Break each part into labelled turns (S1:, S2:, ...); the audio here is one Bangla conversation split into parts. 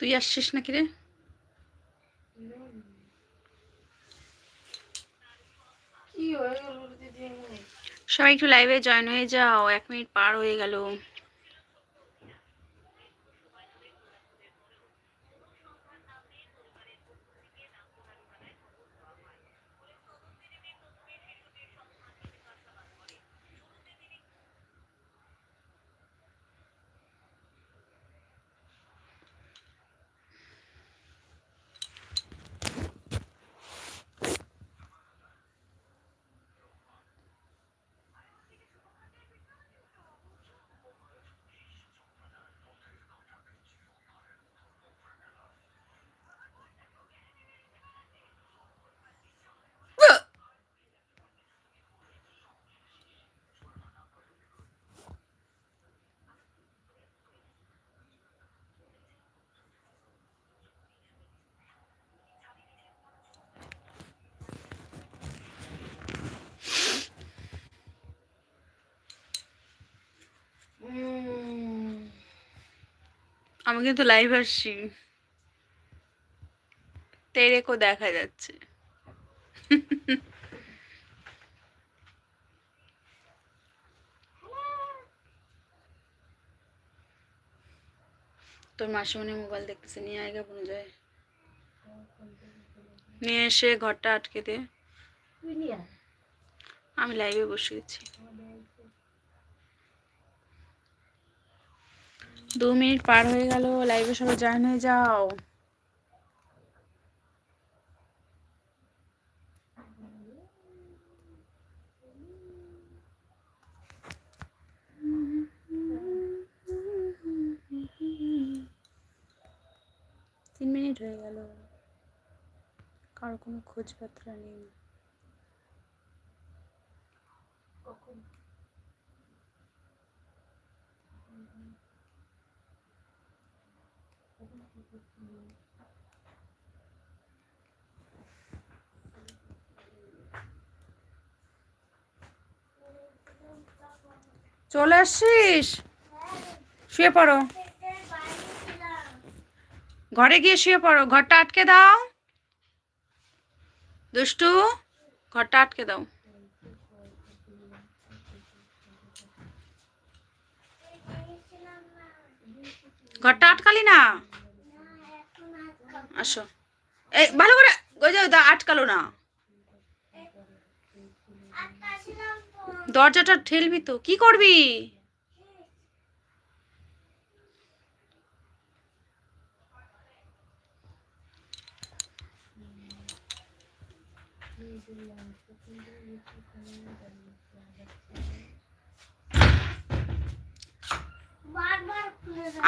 S1: তুই আসছিস নাকি রে? সবাই একটু লাইভে জয়েন হয়ে যাও এক মিনিট পার হয়ে গেল। আমি কিন্তু লাইভ আসছি। তেরেকো দেখা যাচ্ছে। তোর মাসিমণি মোবাইল দেখতেছে নিয়ে আয়গা বোন যায়। নিয়ে এসে ঘরটা আটকে দে।
S2: আয়।
S1: আমি লাইভে বসে গেছি দু মিনিট পার হয়ে গেল লাইভে সবাই জয়েন হয়ে যাও। তিন মিনিট হয়ে গেল। কারও কোনো খোঁজ পাত্রা নেই। চলে আসছিস? শুয়ে পড়ো। ঘরে গিয়ে শুয়ে পড়ো। ঘরটা আটকে দাও। দুষ্টু, ঘরটা আটকে দাও। ঘরটা আটকালি না? আসো। এই, ভালো করে ওই যে আটকালো না। দরজাটা ঠেলবি তো, কি করবি?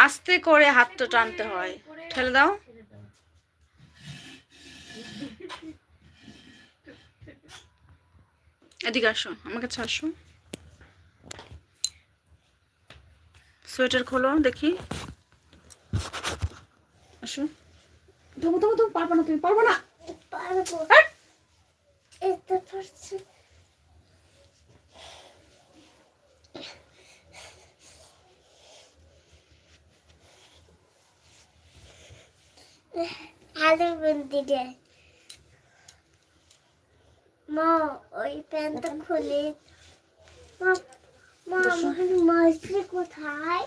S1: আস্তে করে হাতটা টানতে হয়। ঠেলে দাও। এদিকে আসো আমার কাছে আসো। সোয়েটার খোলো দেখি। আসো। তুমি তুমি তুমি পারব না তুমি পারব না।
S2: পারব! এটা পারছি আলু বন্দিরে মা ওই প্যান্টটা খুলে মা আমার মাসি কোথায়?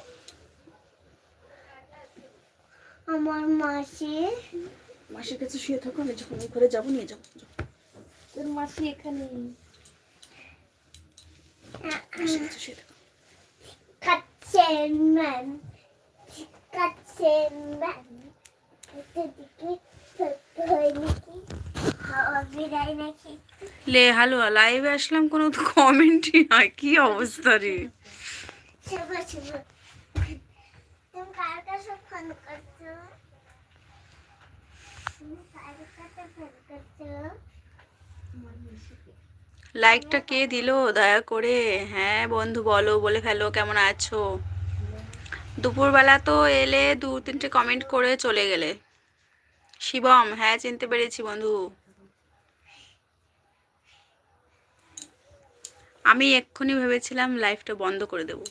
S2: আমার মাসি।
S1: মাসির কাছে শুয়ে থাকো আমি যখন ঘরে যাব নিয়ে যাব
S2: তোর মাসি এখানে।
S1: মাসির কাছে শুয়ে থাকো।
S2: কাচ্ছেন ম্যান কাচ্ছেন ম্যান এটা দিকে ছোট্ট হয়
S1: লে হ্যালো লাইভে আসলাম, কোনো তো কমেন্টই নয় কি অবস্থা রে? লাইকটা কে দিলো, দয়া করে? হ্যাঁ বন্ধু, বলো, বলে ফেলো, কেমন আছো? দুপুরবেলা তো এলে দু তিনটে কমেন্ট করে চলে গেলে। শিবম হ্যাঁ চিনতে পেরেছি, বন্ধু। আমি এক্ষুনি ভেবেছিলাম লাইভটা বন্ধ করে দেব।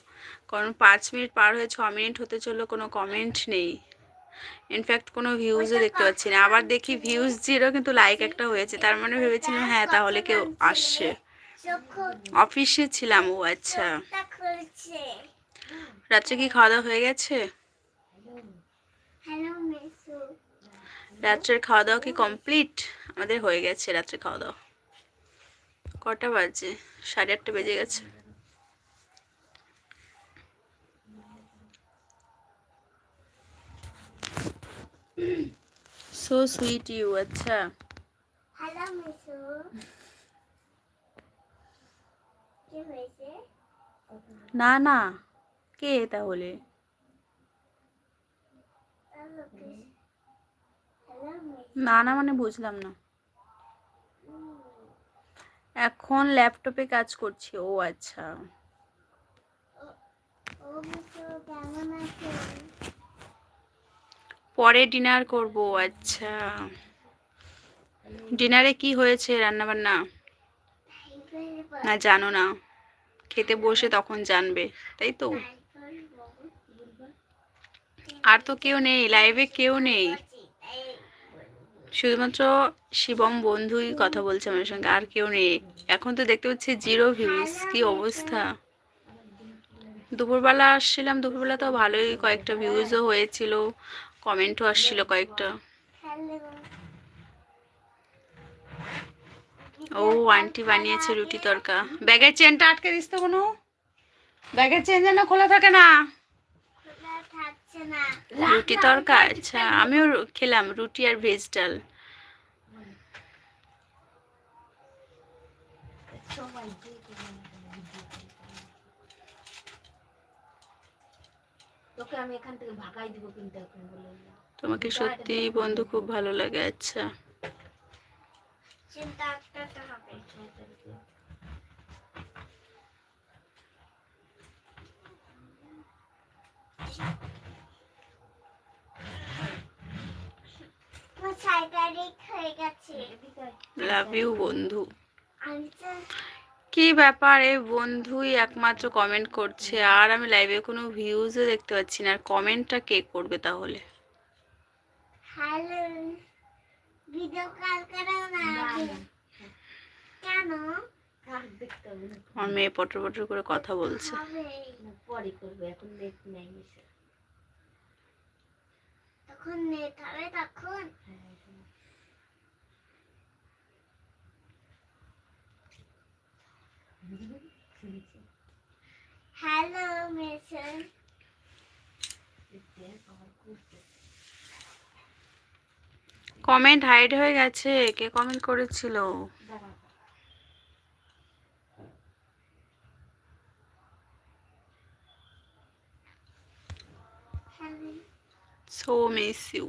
S1: কারণ পাঁচ মিনিট পার হয়ে ছ মিনিট হতে চলল কোনো কমেন্ট নেই। ইনফ্যাক্ট কোনো ভিউজও দেখতে পাচ্ছি না। আবার দেখি ভিউজ জিরো কিন্তু লাইক একটা হয়েছে। তার মানে ভেবেছিলাম হ্যাঁ তাহলে কেউ আসছে। অফিসে ছিলাম ও আচ্ছা। রাত্রে কি খাওয়া দাওয়া হয়ে গেছে? রাত্রের খাওয়া দাওয়া কি কমপ্লিট আমাদের হয়ে গেছে রাত্রে খাওয়া দাওয়া কটা বাজে? সাড়ে আটটা বেজে গেছে। সো সুইট ইউ আচ্ছা। না না। কে তাহলে? না না মানে বুঝলাম না। এখন ল্যাপটপে কাজ করছি। ও আচ্ছা। পরে ডিনার করব আচ্ছা। ডিনারে কি হয়েছে রান্না বান্না না, জানো না। খেতে বসে তখন জানবে, তাই তো? আর তো কেউ নেই লাইভে কেউ নেই। শুধুমাত্র শিবম বন্ধুই কথা বলছে আমার সঙ্গে, আর কেউ নেই। এখন তো দেখতে পাচ্ছি জিরো ভিউজ, কি অবস্থা? দুপুরবেলা আসছিলাম, দুপুরবেলা তো ভালোই কয়েকটা ভিউজও হয়েছিল, কমেন্টও আসছিল কয়েকটা। ও, আন্টি বানিয়েছে রুটি তরকা। ব্যাগের চেনটা আটকে দিস তো কোনো ব্যাগের চেন যেন খোলা থাকে না। রুটি তরকা? আচ্ছা আমিও খেলাম রুটি আর ভেজ ডাল। তোমাকে সত্যি বন্ধু খুব ভালো লাগে আচ্ছা।
S2: চিন্তা একটা হবে আমার ছয় তারিখ হয়ে গেছে
S1: লাভ ইউ বন্ধু। কি ব্যাপার এই বন্ধুই একমাত্র কমেন্ট করছে? আর আমি লাইভে কোনো ভিউজও দেখতে পাচ্ছি না। আর কমেন্টটা কে করবে তাহলে? আমার মেয়ে পটর পটর করে কথা বলছে।
S3: পরে করবে এখন নেট নাই।
S2: তখন নেট হবে তখন।
S3: হ্যাঁ।
S2: হ্যালো
S3: করতে
S1: কমেন্ট হাইড হয়ে গেছে কে কমেন্ট করেছিল
S3: দাঁড়া
S2: হ্যালো
S1: সো মিস ইউ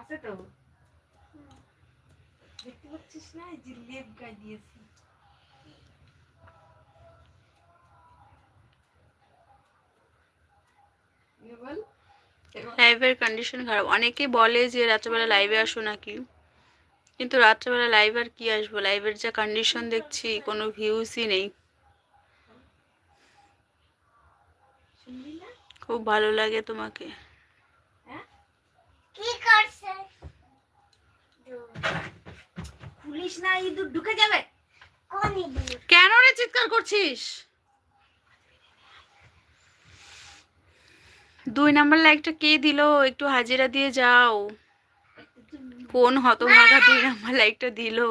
S3: আছে তো? দেখতে পাচ্ছিস না? এই যে লেপ গায়ে দিয়েছি। এ বল।
S1: লাইভের কন্ডিশন খারাপ। অনেকে বলে যে রাত্রেবেলা লাইভে আসো নাকি? কিন্তু রাত্রেবেলা লাইভ আর কি আসব? লাইভের যা কন্ডিশন দেখছি কোনো ভিউজই নেই
S3: শুনলি না
S1: খুব ভালো লাগে তোমাকে।
S3: হ্যাঁ
S2: কি করছে?
S3: পুলিশ না ইঁদুর ঢুকে যাবে?
S2: কেন
S1: রে চিৎকার করছিস? দুই নাম্বার লাইকটা কে দিলো? একটু হাজিরা দিয়ে যাও। কোন হতভাগা দুই নাম্বার লাইকটা দিলো?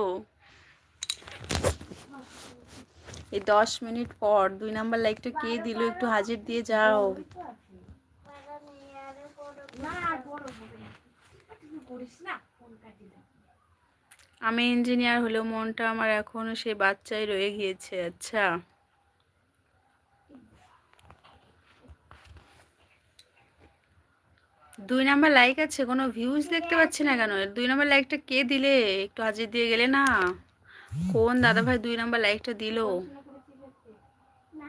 S1: এই দশ মিনিট পর দুই নাম্বার লাইকটা কে দিলো? একটু হাজির দিয়ে যাও
S2: বাবা নিয়ে আরও বড়
S3: না আর বড় হবে না তুই করিস না ফোন কাটি দাও
S1: আমি ইঞ্জিনিয়ার হলেও মনটা আমার এখনও সেই বাচ্চাই রয়ে গিয়েছে আচ্ছা। দুই নাম্বার লাইক আছে কোনো ভিউজ দেখতে পাচ্ছি না কেন? দুই নাম্বার লাইকটা কে দিলে? একটু হাজির দিয়ে গেলে না? কোন দাদা ভাই দুই নাম্বার লাইকটা দিলো?
S2: না।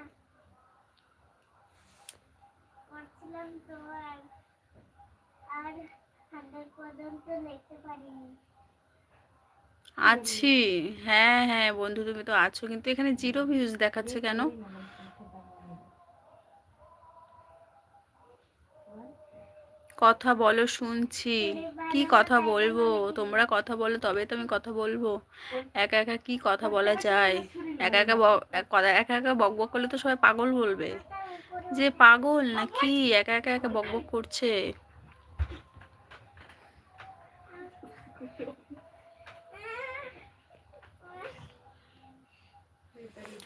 S2: আর হান্ড্রেড পর্যন্ত লিখতে পারিনি।
S1: আছি। হ্যাঁ হ্যাঁ বন্ধু তুমি তো আছো কিন্তু এখানে জিরো ভিউজ দেখাচ্ছে কেন? কথা বলো শুনছি। কি কথা বলব? তোমরা কথা বলো তবে তো আমি কথা বলব। একা একা কি কথা বলা যায়? একা একা একা একা বক বক করলে তো সবাই পাগল বলবে। যে পাগল না কি একা একা একা বক বক করছে?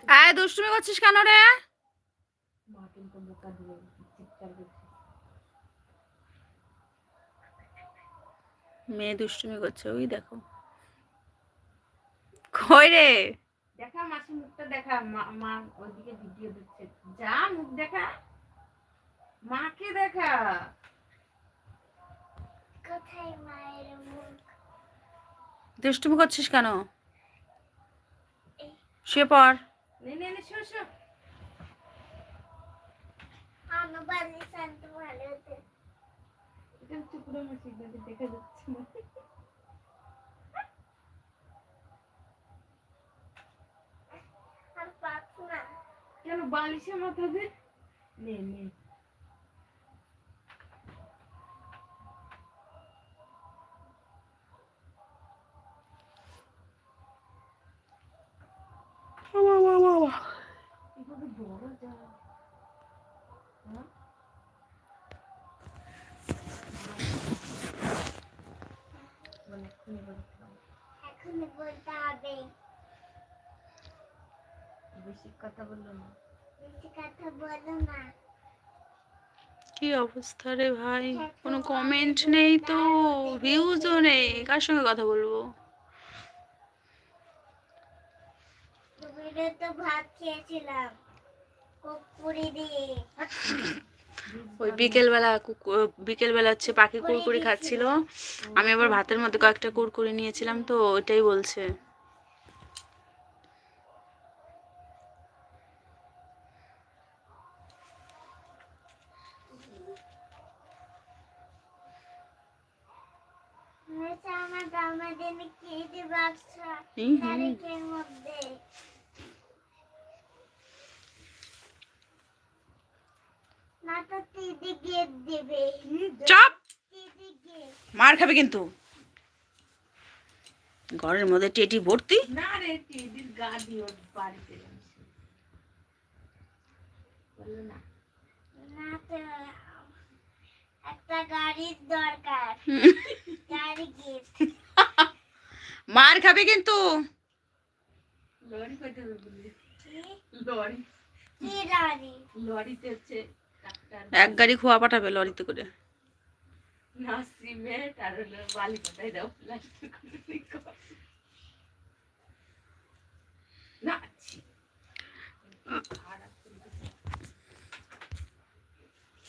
S1: আয় দুষ্টুমি করছিস কেন রে? মেয়ে দুষ্টুমি করছে ওই দেখো। কই রে?
S3: দেখা মাসি মুখটা দেখা মা মা ওইদিকে ভিডিও দিচ্ছে। যা মুখ দেখা মাকে দেখা।
S2: কোথায় মায়ের মুখ?
S1: দুষ্টুমি করছিস কেন? শুয়ে পড়।
S3: নে নে নে শো শো
S2: আনুবালি শান্ত ভালো হতো।
S3: এটা পুরো মাসি যাদের দেখা যাচ্ছে না।
S2: আর পাস না।
S3: কেন বালিশে মাথা দে? নে নে এভাবে বড় যা হ্যাঁ? মানে এক্ষুনি বলতে হবে।
S2: এখন বলতে হবে
S3: বেশি কথা বলল না
S2: বেশি কথা বলো না
S1: কি অবস্থা রে ভাই? কোনো কমেন্ট নেই তো ভিউজও নেই কার সঙ্গে কথা বলব?
S2: তো ভাত খেয়েছিলাম কুকুরি দিয়ে।
S1: ওই বিকেলবেলা বিকেলবেলা হচ্ছে পাখি কুরকুরি খাচ্ছিল। আমি আবার ভাতের মধ্যে কয়েকটা কুরকুরি নিয়েছিলাম তো ওইটাই বলছে।
S2: আমার জন্মদিনে কেজি বাক্স
S1: হুম হুম।
S2: তারিখের মধ্যে না তো দিদি গেট দেবে
S1: চাপ! মার খাবে কিন্তু। ঘরের মধ্যে টেটি ভর্তি।
S3: না রে টিডির গা দিয়ে বাড়িতে না।
S2: না একটা গাড়ির দরকার। গাড়ি
S1: মার খাবে কিন্তু।
S3: লরি কইতে হবে লরি? লরিতে হচ্ছে
S1: এক গাড়ি খোয়া পাঠাবে লরিতে করে।
S3: না সিমেন্ট আর বালি দাও না?